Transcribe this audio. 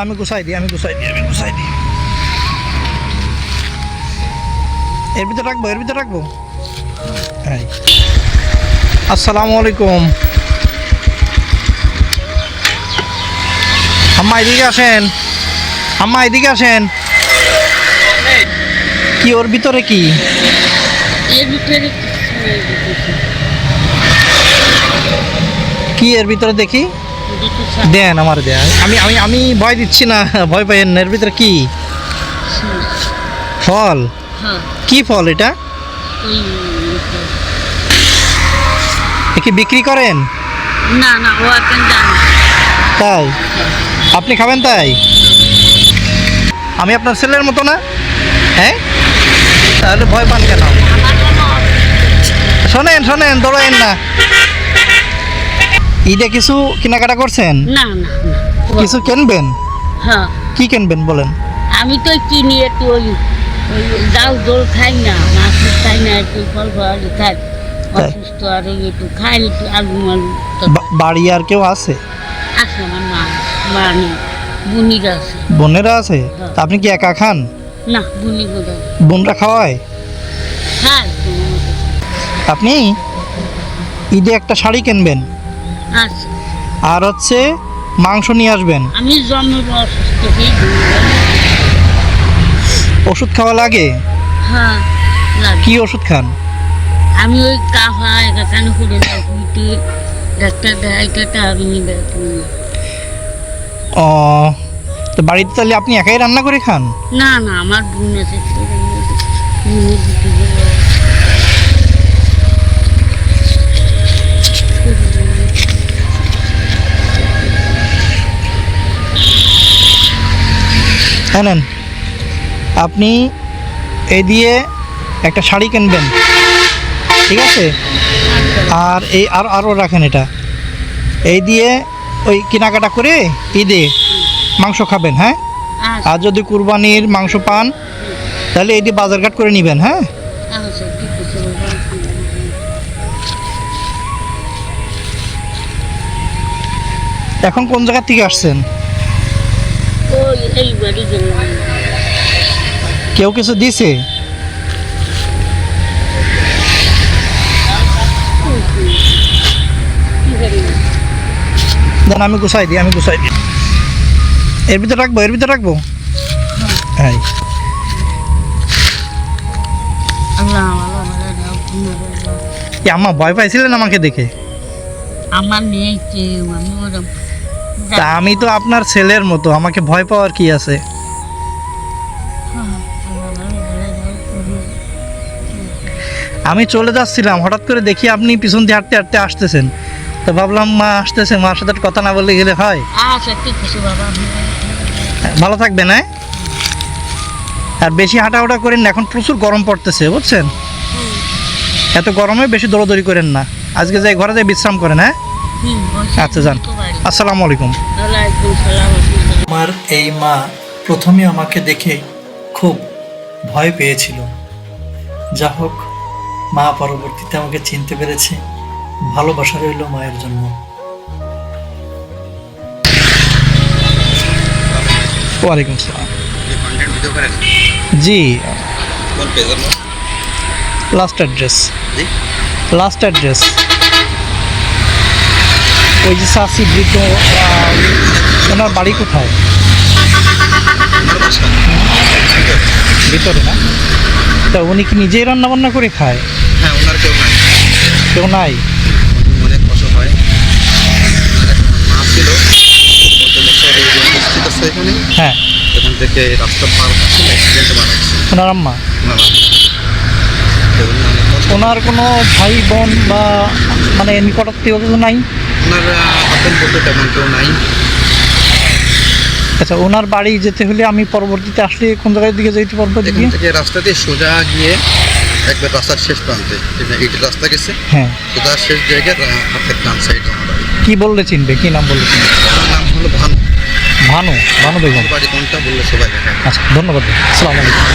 আমি গুছাই দিই আমি গুছাই দিই আমি গুছাই দিই। এর ভিতরে রাখব এর ভিতরে রাখব? হ্যাঁ আসসালামু আলাইকুম। আম্মা এদিকে আসেন। আম্মা এদিকে আসেন। কি ওর ভিতরে কি। কি এর ভিতরে দেখি? দেন আমার দেন। আমি আমি আমি ভয় দিচ্ছি না ভয় না। এর ভিতরে কি? ফল? হ্যাঁ। কি ফল এটা? কি বিক্রি করেন? না না ও তাই? আপনি খাবেন তাই? আমি আপনার ছেলের মতো না? হ্যাঁ? তাহলে ভয় পান কেন? শোনেন শোনেন দৌড়ায়েন না। ঈদে কিছু কেনাকাটা করছেন? না না কিছু কিনবেন? হ্যাঁ। কি কিনবেন বলেন? আমি তো কিনি একটু ওই ডাল দোল খাই না মাছ খাই না একটু ফল ফল খাই? অসুস্থ আর ওই একটু খাই একটু আলু মালু বাড়ি আর কেউ আছে? আছে আমার মা মা নেই বুনিরা আছে। বোনেরা আছে? তা আপনি কি একা খান? না বুনি। বোনরা খাওয়ায়? মতো। আপনি ঈদে একটা শাড়ি কিনবেন? আর হচ্ছে মাংস নিয়ে আসবেন। আমি অসুস্থ ওষুধ খাওয়া লাগে? হ্যাঁ কি ওষুধ খান? আমি ওই কাফা এখানে করে ডাক্তার দেখাইতে আমি ও তো বাড়িতে তাহলে আপনি একাই রান্না করে খান? না না আমার বোন আছে হ্যাঁ নেন। আপনি এই দিয়ে একটা শাড়ি কিনবেন। ঠিক আছে? আর এই আর আরও রাখেন এটা। এই দিয়ে ওই কেনাকাটা করে ঈদে মাংস খাবেন হ্যাঁ? আচ্ছা। আর যদি কুরবানির মাংস পান তাহলে এই দিয়ে বাজারঘাট করে নেবেন হ্যাঁ? আচ্ছা। এখন কোন জায়গা থেকে আসছেন? এই বাড়ি গেলাম কেউ কিছু দিছে? দেন আমি গুছাই দিই আমি গুছাই দিই। এর ভিতরে রাখব এর ভিতরে রাখব? হ্যাঁ আম্মা ভয় পাইছিলেন আমাকে দেখে? আমার নেই কেউ আমি ওরম তা আমি তো আপনার ছেলের মতো আমাকে ভয় পাওয়ার কি আছে? আমি চলে যাচ্ছিলাম হঠাৎ করে দেখি আপনি পিছন দিয়ে হাঁটতে হাঁটতে আসতেছেন। তো ভাবলাম মা আসতেছে মার সাথে কথা না বললে গেলে হয়। ভালো থাকবেন হ্যাঁ? আর বেশি হাঁটাহাঁটা করেন না এখন প্রচুর গরম পড়তেছে বুঝছেন? এত গরমে বেশি দৌড়দৌড়ি করেন না। আজকে যাই ঘরে যাই বিশ্রাম করেন হ্যাঁ? আচ্ছা যান আসসালামু আলাইকুম। আমার এই মা প্রথমে আমাকে দেখে খুব ভয় পেয়েছিল। যা হোক মা পরবর্তীতে আমাকে চিনতে পেরেছে। ভালোবাসা রইল মায়ের জন্য। ওয়ালাইকুম সালাম। কন্টেন্ট ভিডিও করেন? জি। লাস্ট অ্যাড্রেস জি। লাস্ট অ্যাড্রেস ওই যে সাসি বৃদ্ধ ওনার বাড়ি কোথায়? ভিতরে না? তা উনি কি নিজেই রান্না বান্না করে খায়? হ্যাঁ ওনার কেউ নাই। কেউ নাই? অনেক অসহায় মা ছিল। এই এখানে হ্যাঁ। এখান থেকে রাস্তা পার হচ্ছিল অ্যাক্সিডেন্টে মারা গেছে। ওনার আম্মা? ওনার কোনো ভাই বোন বা মানে নিকটাত্মীয় কেউ নাই? ওনার আপন বলতে তেমন কেউ নাই? আচ্ছা ওনার বাড়ি যেতে হলে আমি পরবর্তীতে আসলে কোন জায়গার দিকে যেতে পারব দিকে এখান থেকে রাস্তা দিয়ে সোজা গিয়ে একবার রাস্তার শেষ প্রান্তে যেটা ইট রাস্তা গেছে হ্যাঁ। সোজা শেষ জায়গায় হাতের ডান সাইড আমার বাড়ি। কি বললে চিনবে? কি নাম বললে চিনবে? আমার নাম হলো ভানু। ভানু ভানু বেগম বাড়ি কোনটা বললে সবাই আচ্ছা ধন্যবাদ। আসসালামু আলাইকুম।